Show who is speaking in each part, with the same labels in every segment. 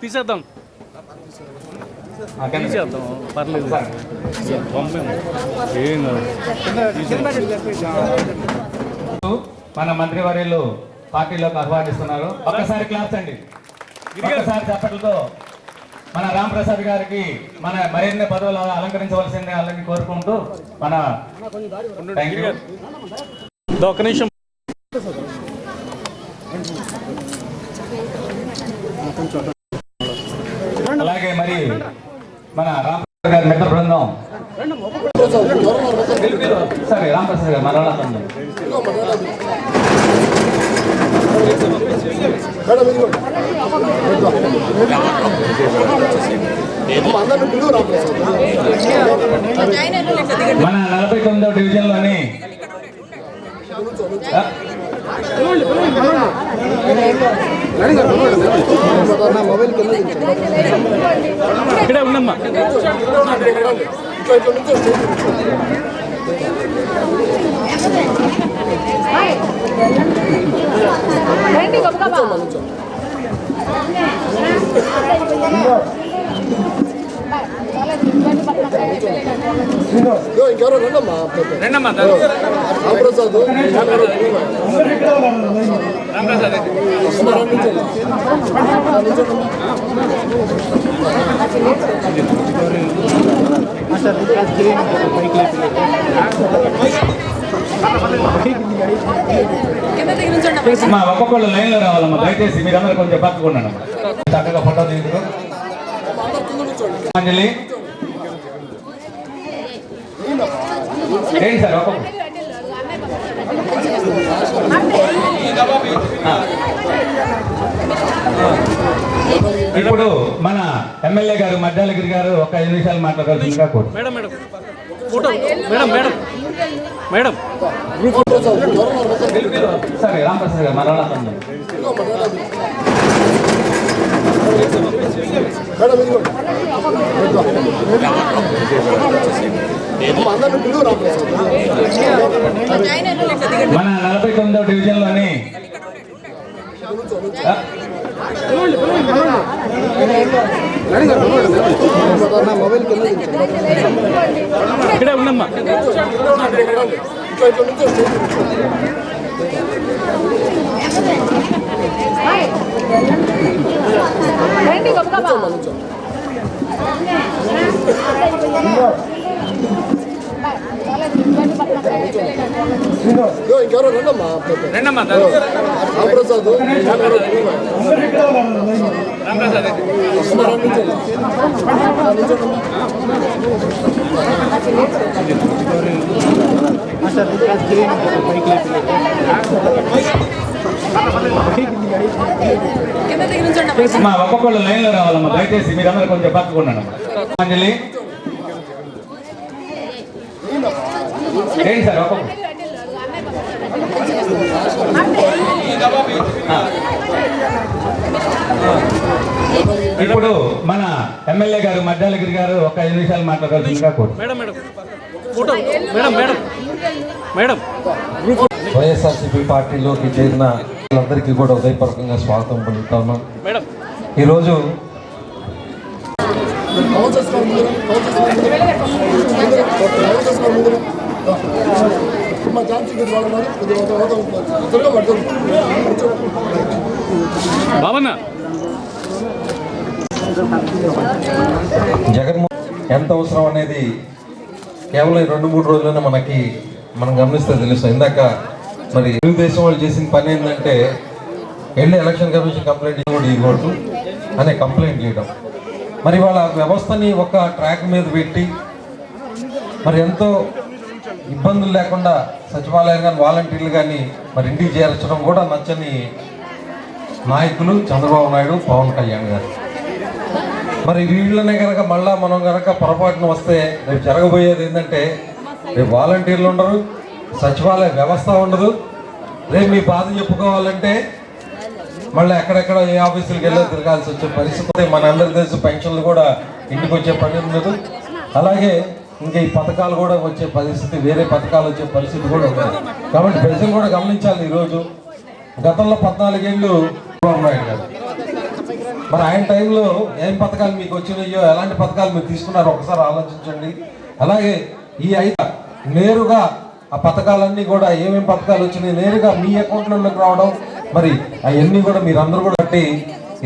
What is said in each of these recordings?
Speaker 1: తీసేద్దాం. తీసేద్దాం. పర్లేదు. పంపేము ఏం కాదు.
Speaker 2: మన మంత్రివర్యులు పార్టీలోకి ఆహ్వానిస్తున్నారు. ఒక్కసారి క్లాప్స్ అండి. ఒక్కసారి చప్పట్లతో మన రామ్ ప్రసాద్ గారికి మన మరిన్ని పదవులు అలంకరించవలసిందే అలాని కోరుకుంటూ మన
Speaker 1: ఒక్క నిమిషం.
Speaker 2: అలాగే మరి మన రామ్ ప్రసాద్ గారి మిత్ర బృందం. సరే రామ్ ప్రసాద్ గారు మన మన నలభై తొమ్మిదవ డివిజన్లోని
Speaker 1: ఇక్కడే ఉండమ్మా
Speaker 3: రండి గబగబా
Speaker 4: ఇంకెవరో రండమ్మా.
Speaker 1: రండమ్మా
Speaker 4: రామప్రసాద్
Speaker 2: ఒక్కొక్కళ్ళు లైన్లో రావాలమ్మా. దయచేసి మీరందరూ కొంచెం పక్కకున్నాను చక్కగా ఫోటో దిగుతారు అంజలి ఏంటి సార్. ఇప్పుడు మన ఎమ్మెల్యే గారు మధ్యాలగిరి గారు ఒక ఐదు నిమిషాలు మాట్లాడాల్సిందిగా కోరు
Speaker 1: madam madam. Photo. Madam madam. Madam.
Speaker 2: సరే రామప్రసాద్ గారు మన వాళ్ళ తమ్ముడు.
Speaker 4: మేడం ఇదిగోండి అమ్మ అందరిని పిలువు రామప్రసాద్
Speaker 2: మన నలభై తొమ్మిదవ డివిజన్లోని ఆ,
Speaker 4: నా మొబైల్ కింద దించండి.
Speaker 1: ఇక్కడే ఉండమ్మా
Speaker 4: ఇట్లా ఇట్లా నుంచి
Speaker 3: రండి గబగబా
Speaker 4: ఇంకెవరో రండమ్మా
Speaker 1: రండమ్మా
Speaker 4: రామప్రసాద్
Speaker 3: కింద దిగి నుంచండి
Speaker 2: మా ఒక్కొక్కళ్ళు లైన్లో రావాలమ్మా. దయచేసి మీరందరూ కొంచెం పక్కకున్నాను అంజలి. ఏంటి సార్ ఒక్కొక్క. ఇప్పుడు మన ఎమ్మెల్యే గారు మధ్యాలగిరి గారు ఒక ఐదు నిమిషాలు మాట్లాడాల్సిందిగా కోరు
Speaker 1: madam madam. Photo. Madam madam. Madam.
Speaker 5: YSRCP పార్టీలోకి చేరిన వాళ్ళందరికీ కూడా ఉదయపూర్వకంగా స్వాగతం పలుకుతాను.
Speaker 1: మేడం.
Speaker 5: ఈరోజు జగన్మోహన్ ఎంత అవసరం అనేది కేవలం ఈ రెండు మూడు రోజుల్లోనే మనకి మనం గమనిస్తే తెలుసు. ఇందాక మరి తెలుగుదేశం వాళ్ళు చేసిన పని ఏంటంటే వెళ్ళి ఎలక్షన్ కమిషన్ కంప్లైంట్ కూడా ఇవ్వకూడదు అనే కంప్లైంట్ చేయడం. మరి వాళ్ళ వ్యవస్థని ఒక ట్రాక్ మీద పెట్టి మరి ఎంతో ఇబ్బందులు లేకుండా సచివాలయం కానీ వాలంటీర్లు కానీ మరి ఇంటికి చేర్చడం కూడా నచ్చని నాయకులు చంద్రబాబు నాయుడు పవన్ కళ్యాణ్ గారు. మరి వీళ్ళనే కనుక మళ్ళా మనం కనుక పొరపాటున వస్తే రేపు జరగబోయేది ఏంటంటే రేపు వాలంటీర్లు ఉండరు సచివాలయ వ్యవస్థ ఉండదు. రేపు మీ బాధ చెప్పుకోవాలంటే మళ్ళీ ఎక్కడెక్కడ ఏ ఆఫీసులకు వెళ్ళి తిరగాల్సి వచ్చే పరిస్థితి మన తెలుసు. పెన్షన్లు కూడా ఇంటికి వచ్చే పని ఉండదు. అలాగే ఇంకా ఈ పథకాలు కూడా వచ్చే పరిస్థితి వేరే పథకాలు వచ్చే పరిస్థితి కూడా ఉంది కాబట్టి ప్రజలు కూడా గమనించాలి ఈరోజు. గతంలో పద్నాలుగేళ్ళు చంద్రబాబు నాయుడు గారు మరి ఆయన టైంలో ఏం పథకాలు మీకు వచ్చినాయో ఎలాంటి పథకాలు మీరు తీసుకున్నారో ఒకసారి ఆలోచించండి. అలాగే ఈ ఐదు నేరుగా ఆ పథకాలన్నీ కూడా ఏమేమి పథకాలు వచ్చినాయి నేరుగా మీ అకౌంట్లలోకి రావడం మరి అవన్నీ కూడా మీరందరూ కూడా బట్టి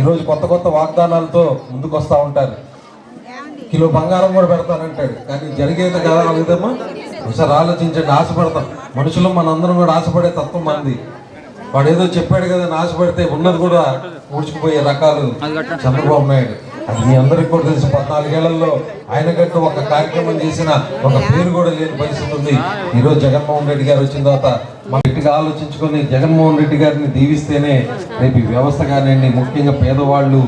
Speaker 5: ఈరోజు కొత్త కొత్త వాగ్దానాలతో ముందుకు వస్తూ ఉంటారు. కిలో బంగారం కూడా పెడతానంటాడు. కానీ జరిగేది కదా ఆ ఒకసారి ఆలోచించండి ఆశపడతాం. మనుషులు మనందరం కూడా ఆశపడే తత్వం మంది వాడు ఏదో చెప్పాడు కదా అని ఆశపడితే ఉన్నది కూడా ఊడ్చుకుపోయే రకాలు చంద్రబాబు నాయుడు. మీ అందరికి కూడా తెలుసు పద్నాలుగేళ్ళలో ఆయన గట్టు ఒక కార్యక్రమం చేసిన ఒక పేరు కూడా లేని పరిస్థితి ఉంది. ఈరోజు జగన్మోహన్ రెడ్డి గారు వచ్చిన తర్వాత మన గట్టిగా ఆలోచించుకొని జగన్మోహన్ రెడ్డి గారిని దీవిస్తేనే రేపు ఈ వ్యవస్థ కానివ్వండి ముఖ్యంగా పేదవాళ్ళు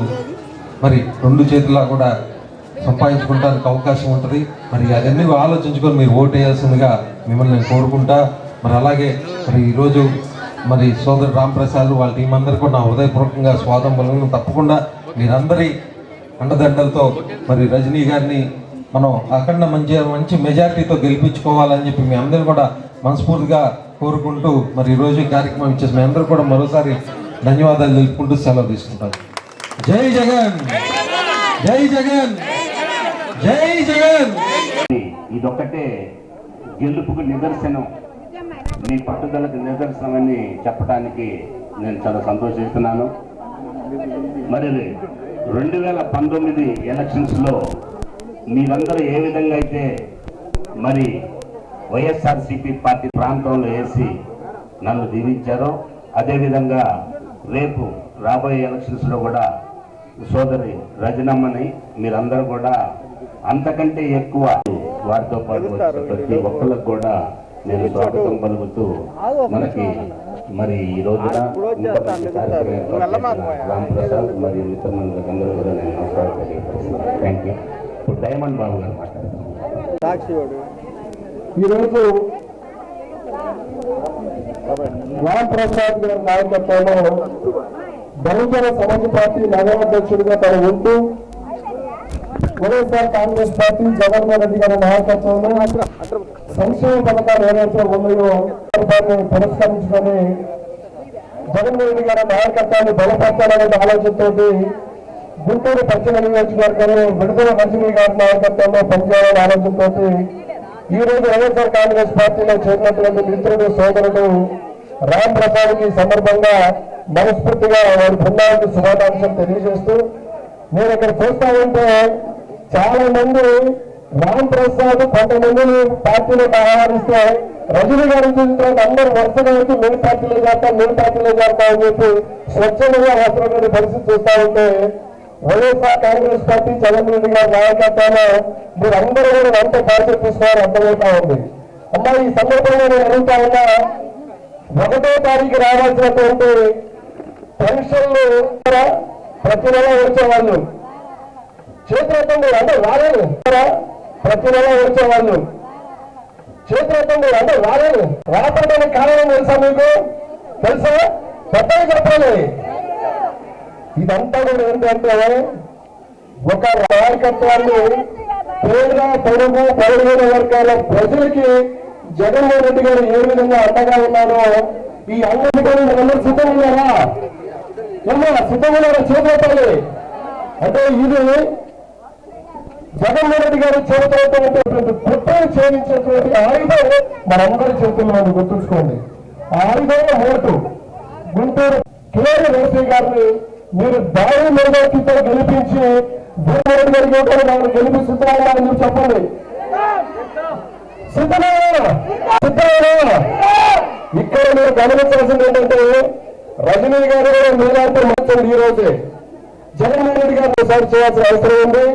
Speaker 5: మరి రెండు చేతులా కూడా సంపాదించుకోవడానికి అవకాశం ఉంటుంది. మరి అవన్నీ ఆలోచించుకొని మీరు ఓటు వేయాల్సిందిగా మిమ్మల్ని నేను కోరుకుంటా. మరి అలాగే మరి ఈరోజు మరి సోదరు రాంప్రసాద్ వాళ్ళ టీం అందరికీ కూడా నా హృదయపూర్వకంగా స్వాదం పలుకుతున్నాను. తప్పకుండా మీరందరి అండదండలతో మరి రజనీ గారిని మనం అఖండ మంచి మంచి మెజారిటీతో గెలిపించుకోవాలని చెప్పి మీ అందరిని కూడా మనస్ఫూర్తిగా కోరుకుంటూ మరి ఈరోజు కార్యక్రమం ఇచ్చేసి మీ అందరూ కూడా మరోసారి ధన్యవాదాలు తెలుపుకుంటూ సెలవు తీసుకుంటారు జై జగన్! జై జగన్! జై జగన్!
Speaker 6: ఇదొక్కటే గెలుపుకు నిదర్శనం. మీ పట్టుదలకు నిదర్శనమని చెప్పడానికి నేను చాలా సంతోషిస్తున్నాను. మరి రెండు వేల పంతొమ్మిది ఎలక్షన్స్లో మీరందరూ ఏ విధంగా అయితే మరి వైఎస్ఆర్సీపీ పార్టీ ప్రాంతంలో వేసి నన్ను దీవించారో అదేవిధంగా రేపు రాబోయే ఎలక్షన్స్లో కూడా సోదరి రజనమ్మని మీరందరూ కూడా అంతకంటే ఎక్కువ వారితో పాటు ప్రతి ఒక్కరికి కూడా నేను స్వాగతం పలుకుతూ మనకి మరి ఈ రోజున ఇంత మంచి కార్యక్రమం ఏర్పాటు చేసిన రామ్ ప్రసాద్ మరియు మిత్రమందరికి అందరూ కూడా నేను నమస్కారం తెలియపరుస్తున్నాను. థ్యాంక్ యూ ఇప్పుడు డైమండ్ బాబు గారు మాట్లాడతారు.
Speaker 7: ఈరోజు రామ్ ప్రసాద్ గారి నాయకత్వంలో బహుజన సమాజ్ పార్టీ నగరాధ్యక్షుడిగా తను ఉంటూ YSR Congress party Jaganmohan Reddy గారి నాయకత్వంలో సంక్షేమ పథకాలు ఏవైతే ఉన్నాయో దాన్ని పురస్కరించుకొని జగన్మోహన్ రెడ్డి గారి నాయకత్వాన్ని బలపరచాలనే ఆలోచనతో గుంటూరు పశ్చిమ నియోజకవర్గంలో విడుదల రజనీ గారి నాయకత్వంలో పనిచేయాలనే ఆలోచనతో ఈ రోజు వైఎస్ఆర్ కాంగ్రెస్ పార్టీలో చేరినటువంటి మిత్రుడు సోదరుడు రామ్ ప్రసాద్కి సందర్భంగా మనస్ఫూర్తిగా వారి బృందానికి శుభాకాంక్షలు తెలియజేస్తూ నేను ఇక్కడ చూస్తా ఉంటే చాలా మంది రామ్ ప్రసాద్ కొంతమందిని పార్టీలో ఆహ్వానిస్తే రజనీ గారు చూసిన తర్వాత అందరూ వరుసగా వచ్చి మీ పార్టీలో చేస్తాం మీ పార్టీలో చేస్తాం అని చెప్పి స్వచ్ఛంగా వస్తున్నటువంటి పరిస్థితి చూస్తా ఉంటే YSR Congress party Jagan Reddy గారి నాయకత్వంలో మీరందరూ కూడా ఎంత బాధ్యత తీసుకోవాలని అర్థమవుతా ఉంది. అమ్మా ఈ సందర్భంగా నేను అడుగుతా ఉన్నా ఒకటో తారీఖు రావాల్సినటువంటి పెన్షన్లు ప్రతి నెల వచ్చేవాళ్ళు. చేతులెత్తండి అంటే వాళ్ళని ప్రతి నెల వచ్చేవాళ్ళు. చేతులెత్తండి అంటే వాళ్ళని రాపడానికి కారణం తెలుసా మీకు? తెలుసా? కొత్తగా చెప్పాలి ఇదంతా కూడా ఏంటంటే ఒక నాయకత్వాన్ని పేద పొరుగు పౌరుల వర్గాల ప్రజలకి జగన్మోహన్ రెడ్డి గారు ఏ విధంగా అండగా ఉన్నారో ఈ అంగడికలు అందరూ సిద్ధం ఉన్నారా? సిద్ధం ఉన్నారా చేపట్టాలి అంటే ఇది జగన్మోహన్ రెడ్డి గారు చేపడుతున్నటువంటి కుట్రను ఛేదించినటువంటి ఆయుధం మనందరి చేతుల్లో గుర్తుంచుకోండి. ఆయుధం ఓటు గుంటూరు కేరళ రోసీ గారిని మీరు దారి నిర్వాహకులతో గెలిపించి జగన్మోహన్ గారి ఓటు నాకు గెలిపిస్తున్నారని మీరు చెప్పండి. సిద్ధమా ఇక్కడ మీరు గమనించాల్సింది ఏంటంటే రజనీ గారు కూడా మీలాంటి మొత్తం ఈ రోజే. జగన్మోహన్ రెడ్డి గారు ఒకసారి చేయాల్సిన అవసరం ఉంది.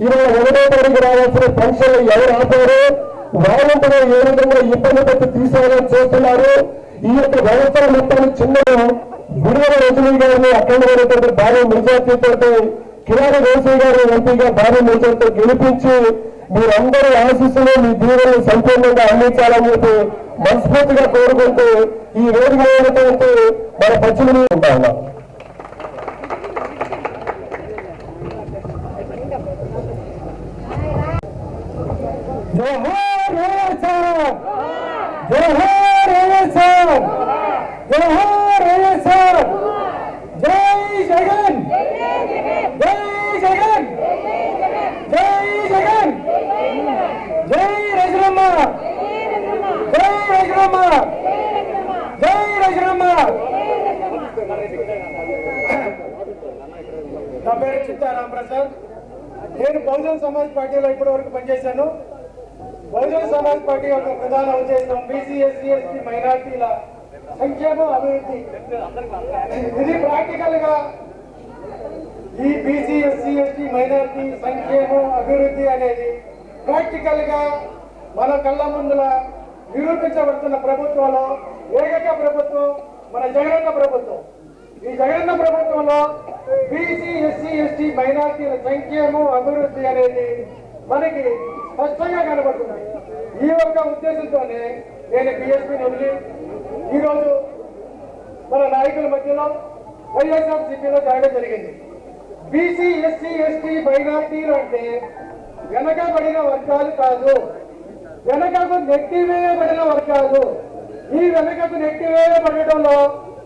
Speaker 7: ఇవాళ ఒకటో తారీఖు రావాల్సిన పరీక్షలు ఎవరు ఆపారు? వాలంటీర్లు ఏ విధంగా ఇబ్బంది పెట్టి తీసుకోవాలని చేస్తున్నారు? ఈ యొక్క వ్యవస్థ మొత్తం చిన్న గుడివల రజనీ గారిని అఖండమైనటువంటి భారీ మెజార్టీతో కిరాణి రోసీ గారు ఎంపీగా భారీ మెజార్టీతో గెలిపించి మీరందరూ ఆశిస్తులు మీ దీవెనలు సంపూర్ణంగా అందించాలని చెప్పి మనస్ఫూర్తిగా కోరుకుంటూ ఈ వేదిక మన పశ్చిమ ఉంటా జోహార్ ఏఎస్ఆర్ జోహార్ ఏఎస్ఆర్ జోహార్ ఏఎస్ఆర్ జై జగన్
Speaker 4: జై జగన్ జై జగన్ జై రజరమ్మ జై రజరమ్మ జై రజరమ్మ నా పేరు చిత్తారాం ప్రసాద్ నేను బహుజన్ సమాజ్ పార్టీలో ఇప్పటి వరకు పనిచేశాను. పార్టీ యొక్క ప్రధాన ఉద్దేశం బీసీ ఎస్సీ ఎస్టీ మైనార్టీల సంక్షేమం అభివృద్ధి. ఇది ప్రాక్టికల్గా ఈ బీసీ ఎస్సీ ఎస్టీ మైనారిటీ సంక్షేమం అభివృద్ధి అనేది ప్రాక్టికల్గా మన కళ్ళ ముందుల నిరూపించబడుతున్న ప్రభుత్వంలో ఏకైక ప్రభుత్వం మన జగనన్న ప్రభుత్వం. ఈ జగనన్న ప్రభుత్వంలో బీసీ ఎస్సీ ఎస్టీ మైనార్టీల సంక్షేమం అభివృద్ధి అనేది మనకి స్పష్టంగా కనబడుతుంది ఈ ఒక్క ఉద్దేశంతోనే నేను బిఎస్పీని వదిలి ఈరోజు మన నాయకుల మధ్యలో వైఎస్ఆర్ సిపిలో జరగడం జరిగింది. బీసీ ఎస్సీ ఎస్టీ మైనార్టీలు అంటే వెనకబడిన వర్గాలు కాదు. వెనకకు నెట్టివేయబడిన వర్గాలు. ఈ వెనకకు నెట్టివేయబడటంలో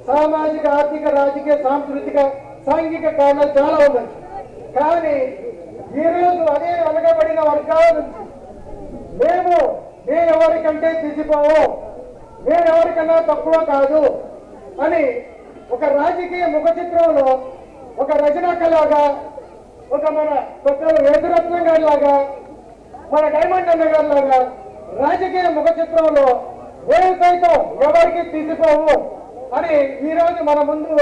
Speaker 4: సామాజిక ఆర్థిక రాజకీయ సాంస్కృతిక సాంఘిక కారణాలు చాలా ఉన్నాయి. కానీ ఈరోజు అదే వెనకబడిన వర్గాల నుంచి మేము నేనెవరికంటే తీసిపోవు? నేను తక్కువ కాదు అని ఒక రాజకీయ ముఖ చిత్రంలో ఒక రచనకలాగా ఒక మన కొత్త వేదరత్నం గారి లాగా మన డైమండ్ అన్న గారి లాగా రాజకీయ ముఖ చిత్రంలో నేను సైతం ఎవరికి తీసిపోవు అని ఈ రోజు మన ముందు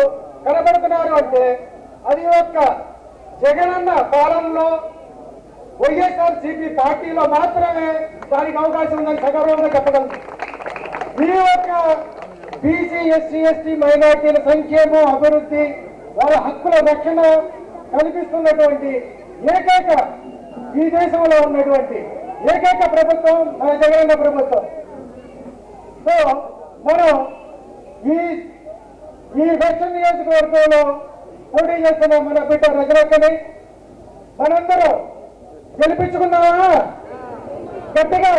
Speaker 4: కనబడుతున్నారు అంటే అది ఒక జగనన్న కాలంలో వైఎస్ఆర్ సిపి పార్టీలో మాత్రమే దానికి అవకాశం ఉందని సగర్వంగా చెప్పగలను. ఈ యొక్క బీసీ ఎస్సీ ఎస్టీ మైనార్టీల సంక్షేమం అభివృద్ధి వాళ్ళ హక్కుల రక్షణ కల్పిస్తున్నటువంటి ఏకైక ఈ దేశంలో ఉన్నటువంటి ఏకైక ప్రభుత్వం మన జగనన్న ప్రభుత్వం. సో మనం ఈ ఈ వెస్టర్న్ నియోజకవర్గంలో పోటీ చేస్తున్న మన బిడ్డ రజరక్కని మనందరం గెలిపించుకున్నావా? గట్టిగా.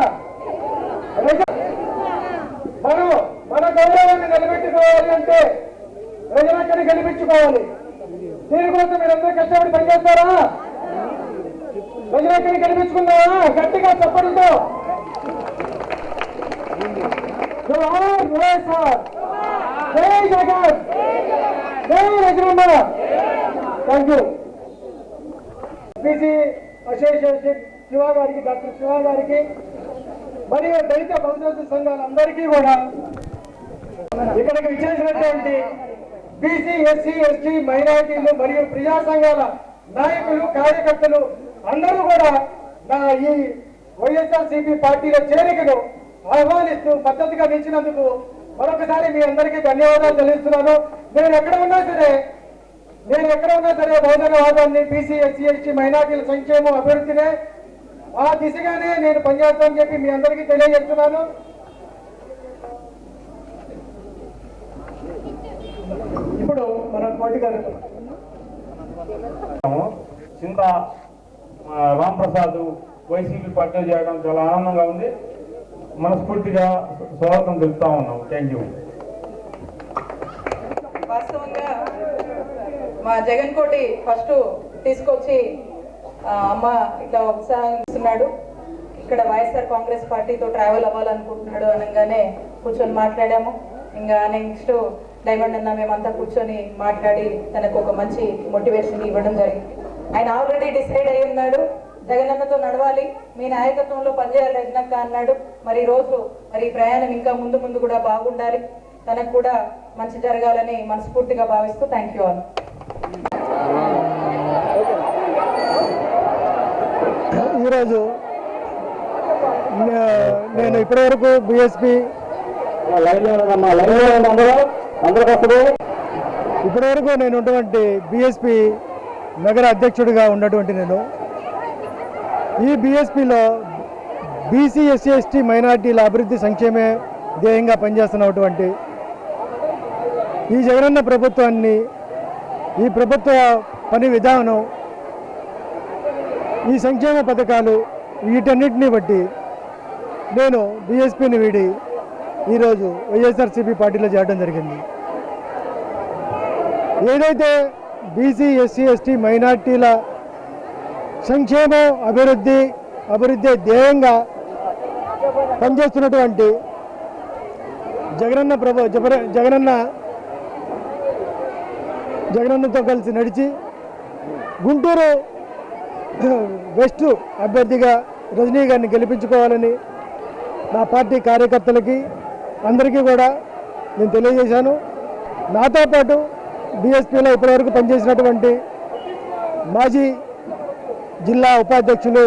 Speaker 4: మనం మన గౌరవాన్ని నిలబెట్టుకోవాలి అంటే ప్రజలందరినీ గెలిపించుకోవాలి. దీనికోసం మీరందరూ కష్టపడి పనిచేస్తారా? ప్రజలందరినీ గెలిపించుకున్నావా గట్టిగా చెప్పడంతో. జై జగన్. జై Rajanamma. Thank you BC association Siva గారికి డాక్టర్ శివ గారికి మరియు దళిత బహుజన సంఘాలందరికీ కూడా ఇక్కడికి విచ్చేసినటువంటి బీసీ ఎస్సీ ఎస్టీ మైనారిటీలు మరియు ప్రజా సంఘాల నాయకులు కార్యకర్తలు అందరూ కూడా నా ఈ వైఎస్ఆర్సీపీ పార్టీల చేరికను ఆహ్వానిస్తూ మద్దతుగా నిలిచినందుకు మరొకసారి మీ అందరికీ ధన్యవాదాలు తెలుస్తున్నాను నేను ఎక్కడ ఉన్నా సరే నేను ఎక్కడ ఉన్నా సరే బహుజనవాదాన్ని బీసీ ఎస్సీ ఎస్టీ మైనార్టీల సంక్షేమం అభివృద్ధినే ఆ దిశగానే నేను పనిచేస్తానని చెప్పి మీ అందరికీ తెలియజేస్తున్నాను. ఇప్పుడు మన కోటి గారు
Speaker 8: చింత ఆ, రామ్ ప్రసాద్ వైసీపీ పార్టీ చేయడం చాలా ఆనందంగా ఉంది. మనస్ఫూర్తిగా స్వాగతం తెలుపుతా ఉన్నాం. థ్యాంక్ యూ
Speaker 3: వాస్తవంగా మా జగన్ కోటి ఫస్ట్ తీసుకొచ్చి అమ్మ ఇట్లా ఉత్సాహిస్తున్నాడు ఇక్కడ వైఎస్ఆర్ కాంగ్రెస్ పార్టీతో ట్రావెల్ అవ్వాలనుకుంటున్నాడు అనగానే కూర్చొని మాట్లాడాము. ఇంకా నెక్స్ట్ డైమండ్ అన్న మేమంతా కూర్చొని మాట్లాడి తనకు ఒక మంచి మోటివేషన్ ఇవ్వడం జరిగింది. ఆయన ఆల్రెడీ డిసైడ్ అయి ఉన్నాడు. జగనన్నతో నడవాలి. మీ నాయకత్వంలో పనిచేయాలి రజనక్క అన్నాడు. మరి రోజు మరి ప్రయాణం ఇంకా ముందు ముందు కూడా బాగుండాలి. తనకు కూడా మంచి జరగాలని మనస్ఫూర్తిగా భావిస్తూ థ్యాంక్ యూ ఆల్
Speaker 4: ఈరోజు నేను ఇప్పటివరకు బిఎస్పి. ఇప్పటివరకు నేను ఉన్నటువంటి బిఎస్పి నగర అధ్యక్షుడిగా ఉన్నటువంటి నేను. ఈ బిఎస్పిలో బీసీ ఎస్సీ ఎస్టీ మైనార్టీల అభివృద్ధి సంక్షేమే ధ్యేయంగా పనిచేస్తున్నటువంటి ఈ జగనన్న ప్రభుత్వాన్ని ఈ ప్రభుత్వ పని విధానం ఈ సంక్షేమ పథకాలు వీటన్నిటిని బట్టి నేను బీఎస్పీని వీడి ఈరోజు వైఎస్ఆర్సీపీ పార్టీలో చేరడం జరిగింది. ఏదైతే బీసీ ఎస్సీ ఎస్టీ మైనార్టీల సంక్షేమం అభివృద్ధి అభివృద్ధి ధ్యేయంగా పనిచేస్తున్నటువంటి జగనన్న ప్రభు జగనన్న జగనన్నతో కలిసి నడిచి గుంటూరు వెస్ట్ అభ్యర్థిగా రజనీ గారిని గెలిపించుకోవాలని నా పార్టీ కార్యకర్తలకి అందరికీ కూడా నేను తెలియజేశాను. నాతో పాటు బీఎస్పీలో ఇప్పటివరకు పనిచేసినటువంటి మాజీ జిల్లా ఉపాధ్యక్షులు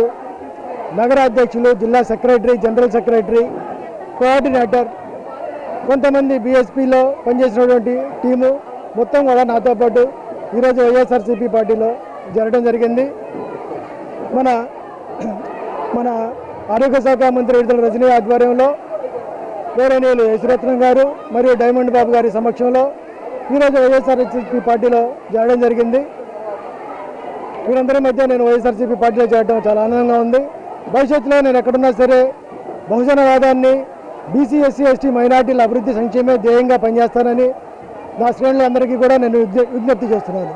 Speaker 4: నగర అధ్యక్షులు జిల్లా సెక్రటరీ జనరల్ సెక్రటరీ కోఆర్డినేటర్ కొంతమంది బీఎస్పీలో పనిచేసినటువంటి టీము మొత్తం కూడా నాతో పాటు ఈరోజు వైఎస్ఆర్సీపీ పార్టీలో జరగడం జరిగింది. మన మన ఆరోగ్య శాఖ మంత్రి విడుదల రజనీ ఆధ్వర్యంలో గౌరవనీయులు యశ్వరత్నం గారు మరియు డైమండ్ బాబు గారి సమక్షంలో ఈరోజు వైఎస్ఆర్సీపీ పార్టీలో చేరడం జరిగింది. వీరందరి మధ్య నేను వైఎస్ఆర్సీపీ పార్టీలో చేరడం చాలా ఆనందంగా ఉంది. భవిష్యత్తులో నేను ఎక్కడున్నా సరే బహుజనవాదాన్ని బీసీ ఎస్సీ ఎస్టీ మైనార్టీల అభివృద్ధి సంక్షేమే ధ్యేయంగా పనిచేస్తానని నా శ్రేణులందరికీ కూడా నేను విజ్ఞప్తి చేస్తున్నాను.